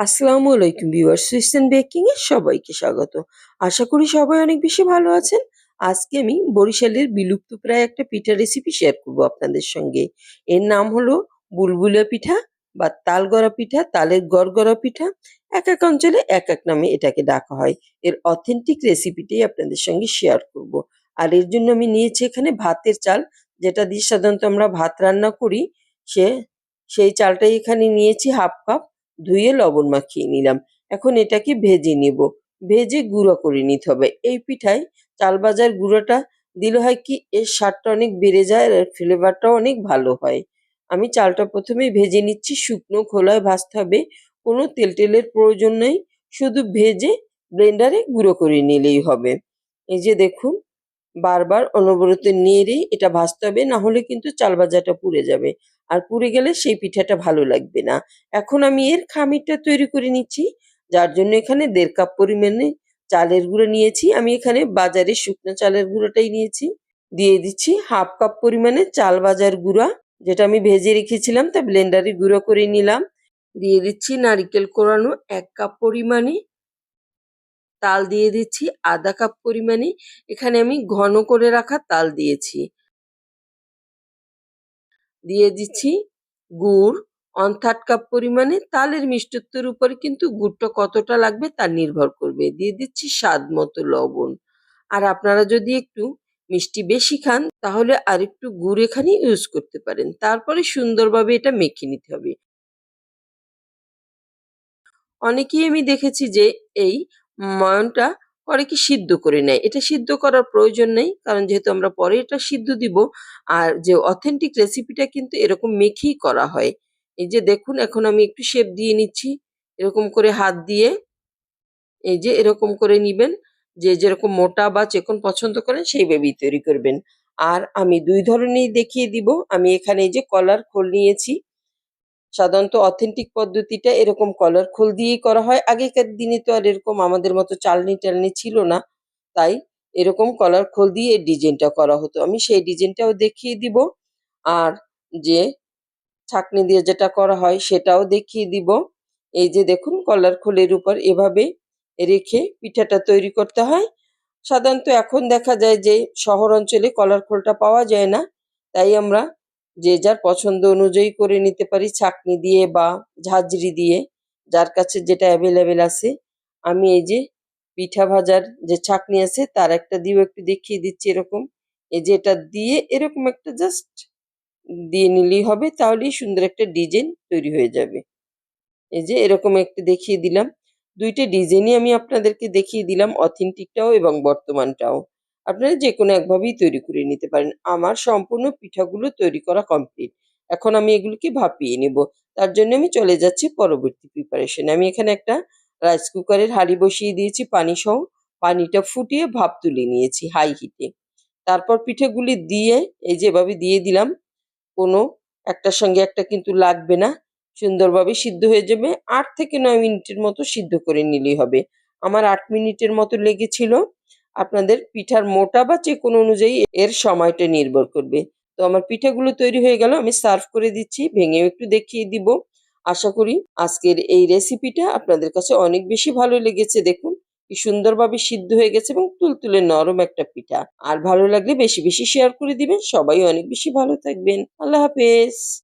আসসালামু আলাইকুম viewers সুইসেন baking এর সবাইকে স্বাগত। আশা করি সবাই অনেক বেশি ভালো আছেন। আজকে আমি বরিশালের বিলুপ্ত প্রায় একটা পিঠা রেসিপি শেয়ার করব আপনাদের সঙ্গে। এর নাম হলো বুলবুলিয়া পিঠা বা তালগড়া পিঠা, তালের গড়গড়া পিঠা। এক এক অঞ্চলে এক এক নামে এটাকে ডাকা হয়। এর অথেন্টিক রেসিপিটাই আপনাদের সঙ্গে শেয়ার করব। আর এর জন্য আমি নিয়েছি এখানে ভাতের চাল, যেটা দিয়ে সাধারণত আমরা ভাত রান্না করি। সে, সেই চালটাই এখানে নিয়েছি হাফ কাপ। ধুয়ে লবণ মাখিয়ে নিলাম। এখন এটাকে ভেজে নেব। ভেজে গুঁড়ো করে নিতে হবে। এই পিঠায় চাল ভাজার গুঁড়োটা দিলে হয় কি, এর স্বাদটা অনেক বেড়ে যায় আর ফ্লেভারটাও অনেক ভালো হয়। আমি চালটা প্রথমে ভেজে নিচ্ছি। শুকনো খোলায় ভাজতে হবে। কোনো তেল টেলের প্রয়োজন নেই। শুধু ভেজে ব্লেন্ডারে গুঁড়ো করে নিলেই হবে। এই যে দেখুন বারবার অনবরত নেড়ে এটা ভাজতে হবে, না হলে কিন্তু চাল ভাজাটা পুড়ে যাবে। আর পুড়ে গেলে সেই পিঠাটা ভালো লাগবে না। এখন আমি এর খামিরটা তৈরি করে নিচ্ছি, যার জন্য এখানে দেড় কাপ পরিমাণে চালের গুঁড়ো নিয়েছি। আমি এখানে বাজারে শুকনো চালের গুঁড়োটাই নিয়েছি। দিয়ে দিচ্ছি হাফ কাপ পরিমাণে চাল বাজার গুঁড়া, যেটা আমি ভেজে রেখেছিলাম, তা ব্লেন্ডারে গুঁড়ো করে নিলাম। দিয়ে দিচ্ছি নারিকেল কোরানো এক কাপ পরিমাণে তাল দিয়ে দিচ্ছি, আধা কাপ পরিমাণে এখানে আমি ঘন করে রাখা তাল দিয়েছি। দিয়ে দিচ্ছি গুড় ওয়ান থার্ড কাপ পরিমাণে তালের মিষ্টত্বের উপরে কিন্তু গুড়টা কতটা লাগবে তা নির্ভর করবে। দিয়ে দিচ্ছি স্বাদ মতো লবণ। আর আপনারা যদি একটু মিষ্টি বেশি খান, তাহলে আর একটু গুড় এখানে ইউজ করতে পারেন। তারপরে সুন্দরভাবে এটা মেখে নিতে হবে। অনেকেই আমি দেখেছি যে এই ময়নটা পরে কি সিদ্ধ করে নেয়। এটা সিদ্ধ করার প্রয়োজন নেই, কারণ যেহেতু আমরা পরে এটা সিদ্ধ দিব, আর যে অথেন্টিক রেসিপিটা কিন্তু এরকম মেখেই করা হয়। এই যে দেখুন, এখন আমি একটু শেপ দিয়ে নিচ্ছি, এরকম করে হাত দিয়ে, এই যে এরকম করে নিবেন, যে যেরকম মোটা বা চেকন পছন্দ করেন সেই সেইভাবেই তৈরি করবেন। আর আমি দুই ধরনেরই দেখিয়ে দিব। আমি এখানে এই যে কলার খোল নিয়েছি সাধারণত অথেন্টিক পদ্ধতিটা এরকম কলার খোল দিয়েই করা হয়। আগেকার দিনে তো আর এরকম আমাদের মতো চালনি টালনি ছিল না। তাই এরকম কলার খোল দিয়ে এই ডিজাইনটা করা হতো। আমি সেই ডিজাইনটাও দেখিয়ে দিব। আর যে ছাকনি দিয়ে যেটা করা হয় সেটাও দেখিয়ে দিব। এই যে দেখুন কলার খোলের উপর এভাবে রেখে পিঠাটা তৈরি করতে হয়। সাধারণত এখন দেখা যায় যে শহর অঞ্চলে কলার খোলটা পাওয়া যায় না। তাই আমরা যে যার পছন্দ অনুযায়ী করে নিতে পারি ছাকনি দিয়ে বা ঝাঁঝরি দিয়ে, যার কাছে যেটা অ্যাভেলেবেল আছে। আমি এই যে পিঠা ভাজার যে ছাকনি আছে, তার একটা দিয়েও একটু দেখিয়ে দিচ্ছি এরকম। এই যে এটা দিয়ে এরকম একটা জাস্ট দিয়ে নিলেই হবে, তাহলেই সুন্দর একটা ডিজাইন তৈরি হয়ে যাবে। এই যে এরকম একটা দেখিয়ে দিলাম। দুইটা ডিজাইনই আমি আপনাদেরকে দেখিয়ে দিলাম অথেন্টিকটাও এবং বর্তমানটাও। আপনারা যে কোনো একভাবেই তৈরি করে নিতে পারেন। আমার সম্পূর্ণ পিঠাগুলো তৈরি করা কমপ্লিট এখন আমি এগুলোকে ভাপিয়ে নেব। তার জন্য আমি চলে যাচ্ছি পরবর্তী প্রিপারেশনে আমি এখানে একটা রাইস কুকারের হাঁড়ি বসিয়ে দিয়েছি পানি সহ। পানিটা ফুটিয়ে ভাপ তুলে নিয়েছি হাই হিটে তারপর পিঠেগুলি দিয়ে, এই যে এভাবে দিয়ে দিলাম, কোনো একটার সঙ্গে একটা কিন্তু লাগবে না। সুন্দরভাবে সিদ্ধ হয়ে যাবে। আট থেকে নয় মিনিটের মতো সিদ্ধ করে নিলেই হবে। আমার আট মিনিটের মতো লেগেছিল। আপনাদের পিঠার মোটা বা যে কোনো অনুযায়ী এর সময়টা নির্ভর করবে। তো আমার পিঠাগুলো তৈরি হয়ে গেল, আমি সার্ভ করে দিচ্ছি, ভেঙেও একটু দেখিয়ে দিব। আশা করি আজকের এই রেসিপিটা আপনাদের কাছে অনেক বেশি ভালো লেগেছে। দেখুন, কি সুন্দরভাবে সিদ্ধ হয়ে গেছে এবং তুলতুলে নরম একটা পিঠা। আর ভালো লাগলে বেশি বেশি শেয়ার করে দিবেন। সবাই অনেক বেশি ভালো থাকবেন। আল্লাহ হাফেজ।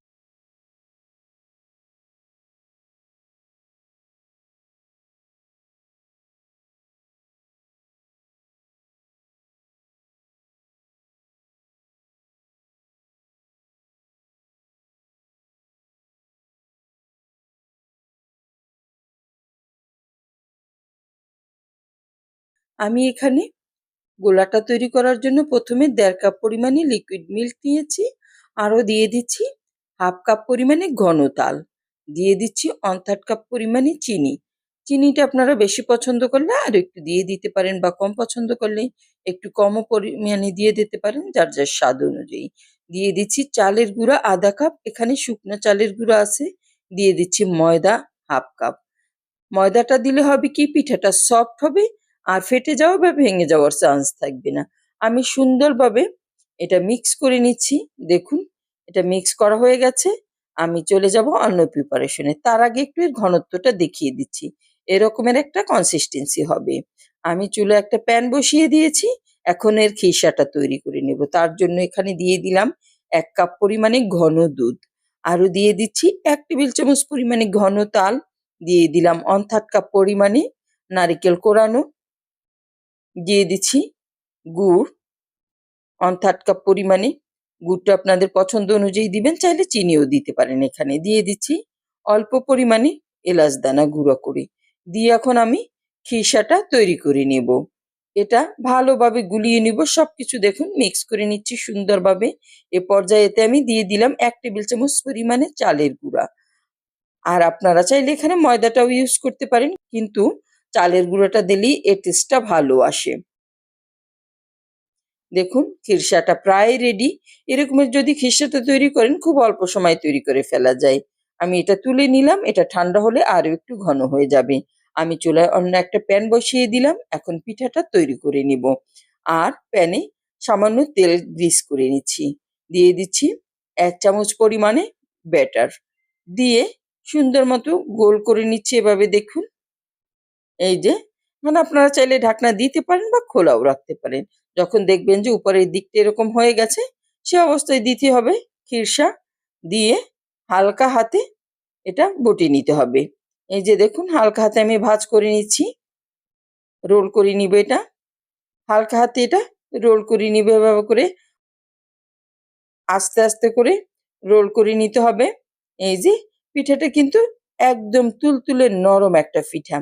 আমি এখানে গোলাটা তৈরি করার জন্য প্রথমে দেড় কাপ পরিমাণে লিকুইড মিল্ক নিয়েছি। আরও দিয়ে দিচ্ছি হাফ কাপ পরিমাণে ঘন তাল। দিয়ে দিচ্ছি ওয়ান থার্ড কাপ পরিমাণে চিনি। চিনিটা আপনারা বেশি পছন্দ করলে আর একটু দিয়ে দিতে পারেন বা কম পছন্দ করলে একটু কমও পরিমাণে দিয়ে দিতে পারেন যার যার স্বাদ অনুযায়ী। দিয়ে দিচ্ছি চালের গুঁড়া আধা কাপ, এখানে শুকনো চালের গুঁড়া আছে। দিয়ে দিচ্ছি ময়দা হাফ কাপ। ময়দাটা দিলে হবে কি? পিঠাটা সফট হবে। আর ফেটে যাওয়া বা ভেঙে যাওয়ার চান্স থাকবে না। আমি সুন্দরভাবে এটা মিক্স করে নিচ্ছি। দেখুন, এটা মিক্স করা হয়ে গেছে। আমি চলে যাব অন্য প্রিপারেশনে তার আগে একটু এর ঘনত্বটা দেখিয়ে দিচ্ছি। এরকমের একটা কনসিস্টেন্সি হবে। আমি চুলে একটা প্যান বসিয়ে দিয়েছি। এখন এর খিসাটা তৈরি করে নেব। তার জন্য এখানে দিয়ে দিলাম এক কাপ পরিমাণে ঘন দুধ। আরও দিয়ে দিচ্ছি এক টেবিল চামচ পরিমাণে ঘন তাল। দিয়ে দিলাম অন থার্ড কাপ পরিমাণে নারিকেল কোরানো। দিয়ে দিচ্ছি। গুড় ওয়ান থার্ড কাপ পরিমাণে। গুড়টা আপনাদের পছন্দ অনুযায়ী দিবেন, চাইলে চিনিও দিতে পারেন এখানে। দিয়ে দিচ্ছি অল্প পরিমাণে এলাচ দানা গুঁড়ো করে। দিয়ে এখন আমি খিসাটা তৈরি করে নেব। এটা ভালোভাবে গুলিয়ে নিব। সব কিছু দেখুন মিক্স করে নিচ্ছি সুন্দরভাবে। এ পর্যায়ে এতে আমি দিয়ে দিলাম এক টেবিল চামচ পরিমাণে চালের গুঁড়া। আর আপনারা চাইলে এখানে ময়দাটাও ইউজ করতে পারেন। কিন্তু চালের গুঁড়োটা দিলেই এর টেস্টটা ভালো আসে। দেখুন খিরসাটা প্রায় রেডি এরকমের যদি খিরসাটা তৈরি করেন, খুব অল্প সময় তৈরি করে ফেলা যায়। আমি এটা তুলে নিলাম, এটা ঠান্ডা হলে আরও একটু ঘন হয়ে যাবে। আমি চুলায় অন্য একটা প্যান বসিয়ে দিলাম, এখন পিঠাটা তৈরি করে নিব। আর প্যানে সামান্য তেল গ্রিস করে নিচ্ছি। দিয়ে দিচ্ছি এক চামচ পরিমাণে ব্যাটার দিয়ে সুন্দর মতো গোল করে নিচ্ছি এভাবে দেখুন। এই যে মানে আপনারা চাইলে ঢাকনা দিতে পারেন বা খোলাও রাখতে পারেন। যখন দেখবেন যে উপরের দিকটা এরকম হয়ে গেছে, সে অবস্থায় দিতে হবে খিরসা দিয়ে হালকা হাতে এটা বটি নিতে হবে। এই যে দেখুন, হালকা হাতে আমি ভাঁজ করে নিচ্ছি। রোল করে নিব এটা। হালকা হাতে এটা রোল করে নিবে এভাবে করে। আস্তে আস্তে করে রোল করে নিতে হবে। এই যে পিঠাটা কিন্তু একদম তুলতুলে নরম একটা পিঠা।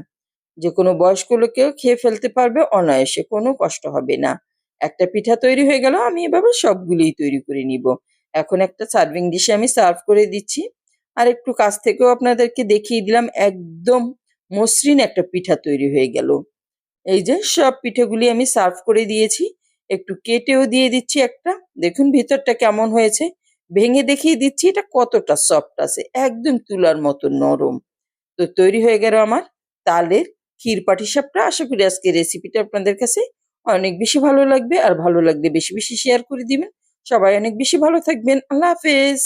যে কোনো বয়স্ক লোকেও খেয়ে ফেলতে পারবে, অনায়াসে কোনো কষ্ট হবে না। একটা পিঠা তৈরি হয়ে গেল, আমি এভাবে সবগুলোই তৈরি করে নিব। এখন একটা সার্ভিং ডিশে আমি সার্ভ করে দিচ্ছি। আর একটু কাছ থেকেও আপনাদেরকে দেখিয়ে দিলাম, একদম মসৃণ একটা পিঠা তৈরি হয়ে গেল। এই যে সব পিঠেগুলি আমি সার্ভ করে দিয়েছি। একটু কেটেও দিয়ে দিচ্ছি একটা। দেখুন ভিতরটা কেমন হয়েছে। ভেঙে দেখিয়ে দিচ্ছি, এটা কতটা সফট আছে, একদম তুলার মতো নরম। তো তৈরি হয়ে গেল আমার তালের ক্ষীর পাটিসাপটা আশা করি আজকে রেসিপিটা আপনাদের কাছে অনেক বেশি ভালো লাগবে। আর ভালো লাগলে বেশি বেশি শেয়ার করে দিবেন। সবাই অনেক বেশি ভালো থাকবেন। আল্লাহ হাফেজ।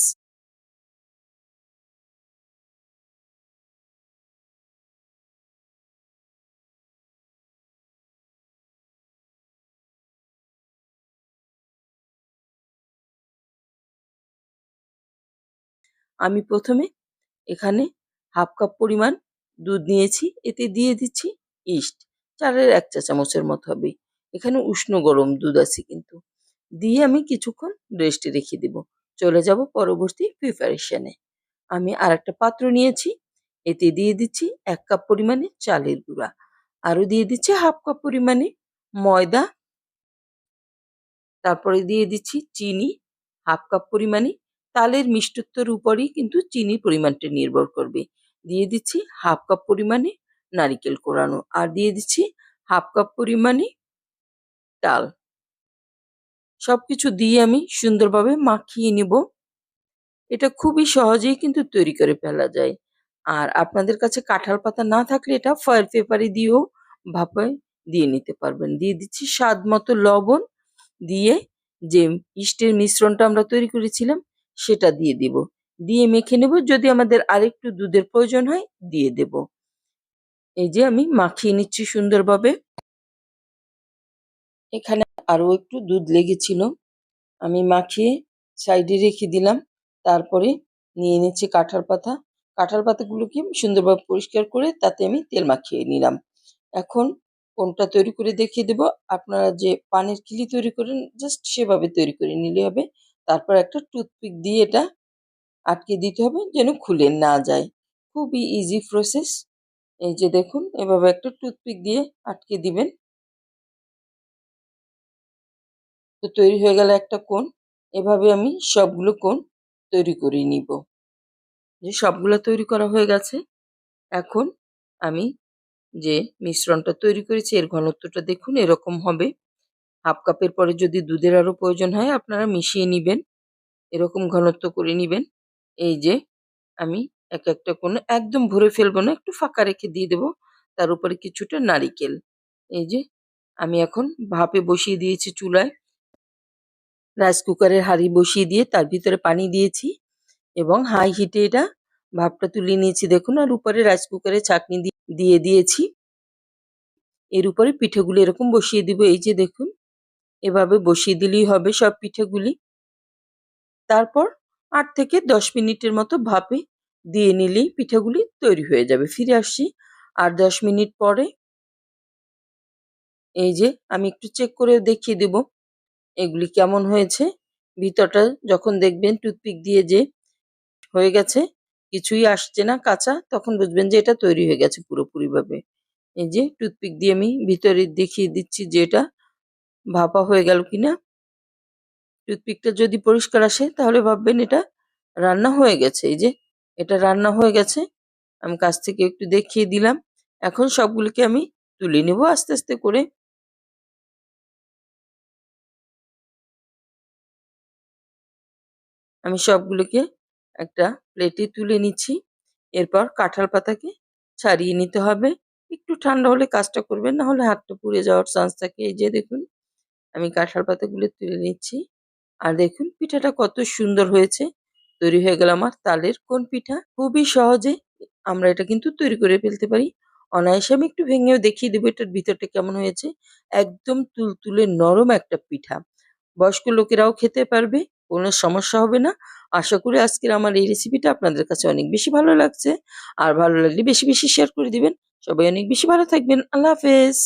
আমি প্রথমে এখানে হাফ কাপ পরিমাণ দুধ নিয়েছি, এতে দিয়ে দিচ্ছি ইস্ট। চালের এক চা চামচের মতো হবে। এখানে উষ্ণ গরম দুধ আছে কিন্তু। দিয়ে আমি কিছুক্ষণ রেস্টে রেখে দেব। চলে যাব পরবর্তী প্রিপারেশনে আমি আর একটা পাত্র নিয়েছি, এতে দিয়ে দিচ্ছি এক কাপ পরিমাণে চালের গুঁড়া। আরও দিয়ে দিচ্ছি হাফ কাপ পরিমাণে ময়দা। তারপরে দিয়ে দিচ্ছি চিনি, হাফ কাপ পরিমাণে। তালের মিষ্টত্বর উপরই কিন্তু চিনির পরিমাণটা নির্ভর করবে। দিয়ে দিচ্ছি হাফ কাপ পরিমাণে নারিকেল কোরানো আর দিয়ে দিচ্ছি হাফ কাপ পরিমাণে ডাল। সবকিছু দিয়ে আমি সুন্দরভাবে মাখিয়ে নিব। এটা খুবই সহজেই কিন্তু তৈরি করে ফেলা যায়। আর আপনাদের কাছে কাঁঠাল পাতা না থাকলে এটা ফয়েল পেপারে দিয়েও ভাপায় দিয়ে নিতে পারবেন। দিয়ে দিচ্ছি স্বাদ মতো লবণ দিয়ে যে ইস্টের মিশ্রণটা আমরা তৈরি করেছিলাম সেটা দিয়ে দিব। দিয়ে মেখে নেব। যদি আমাদের আরেকটু দুধের প্রয়োজন হয়, দিয়ে দেব। এই যে আমি মাখিয়ে নিচ্ছি সুন্দরভাবে। এখানে আরও একটু দুধ লেগেছিল। আমি মাখিয়ে সাইডে রেখে দিলাম। তারপরে নিয়ে নিচ্ছি কাঁঠাল পাতা। কাঁঠাল পাতাগুলোকে সুন্দরভাবে পরিষ্কার করে তাতে আমি তেল মাখিয়ে নিলাম। এখন কোনটা তৈরি করে দেখিয়ে দেব। আপনারা যে পানির কিলি তৈরি করেন, জাস্ট সেভাবে তৈরি করে নিলে হবে। তারপর একটা টুথপিক দিয়ে এটা আটকে দিতে হবে যেন খুলে না যায়। খুবই ইজি প্রসেস এই যে দেখুন, এভাবে একটা টুথপিক দিয়ে আটকে দিবেন। তো তৈরি হয়ে গেল একটা কোণ। এভাবে আমি সবগুলো কোণ তৈরি করে নিব। যে সবগুলো তৈরি করা হয়ে গেছে, এখন আমি যে মিশ্রণটা তৈরি করেছি, এর ঘনত্বটা দেখুন, এরকম হবে। হাফ কাপের পরে যদি দুধের আরও প্রয়োজন হয়, আপনারা মিশিয়ে নেবেন। এরকম ঘনত্ব করে নেবেন। এই যে, আমি এক একটা কোনো একদম ভরে ফেলব না, একটু ফাঁকা রেখে দিয়ে দেবো। তার উপরে কিছুটা নারিকেল। এই যে, আমি এখন ভাপে বসিয়ে দিয়েছি চুলায়। রাইস কুকারের হাঁড়ি বসিয়ে দিয়ে তার ভিতরে পানি দিয়েছি এবং হাই হিটে এটা ভাপটা তুলে নিয়েছি দেখুন। আর উপরে রাইস কুকারে দি- দিয়ে দিয়েছি। এর উপরে পিঠেগুলি এরকম বসিয়ে দিব। এই যে দেখুন, এভাবে বসিয়ে দিলেই হবে সব পিঠেগুলি। তারপর আট থেকে দশ মিনিটের মতো ভাপে দিয়ে নিলেই পিঠাগুলি তৈরি হয়ে যাবে। ফিরে আসছি আর দশ মিনিট পরে এই যে আমি একটু চেক করে দেখিয়ে দেব এগুলি কেমন হয়েছে। ভিতরটা যখন দেখবেন টুথপিক দিয়ে যে হয়ে গেছে, কিছুই আসছে না কাঁচা, তখন বুঝবেন যে এটা তৈরি হয়ে গেছে পুরোপুরিভাবে। এই যে টুথপিক দিয়ে আমি ভিতরে দেখিয়ে দিচ্ছি যে এটা ভাপা হয়ে গেল কিনা। টুথপিকটা যদি পরিষ্কার আসে, তাহলে ভাববেন এটা রান্না হয়ে গেছে। এই যে, এটা রান্না হয়ে গেছে। আমি কাছ থেকে একটু দেখিয়ে দিলাম। এখন সবগুলোকে আমি তুলে নেব আস্তে আস্তে করে। আমি সবগুলোকে একটা প্লেটে তুলে নিচ্ছি। এরপর কাঁঠাল পাতাকে ছাড়িয়ে নিতে হবে। একটু ঠান্ডা হলে কাজটা করবেন, না হলে হাতটা পুড়ে যাওয়ার চান্স থাকে। এই যে, দেখুন, আমি কাঁঠাল পাতাগুলো তুলে নিচ্ছি। আর দেখুন, পিঠাটা কত সুন্দর হয়েছে। তৈরি হয়ে গেল আমার তালের কোন পিঠা। খুবই সহজে আমরা এটা কিন্তু তৈরি করে ফেলতে পারি। অনায়াসে আমি একটু ভেঙেও দেখিয়ে দেবো এটার ভিতরটা কেমন হয়েছে। একদম তুলতুলে নরম একটা পিঠা। বয়স্ক লোকেরাও খেতে পারবে, কোনো সমস্যা হবে না। আশা করি আজকের আমার এই রেসিপিটা আপনাদের কাছে অনেক বেশি ভালো লাগছে। আর ভালো লাগলে বেশি বেশি শেয়ার করে দিবেন। সবাই অনেক বেশি ভালো থাকবেন। আল্লাহ হাফেজ।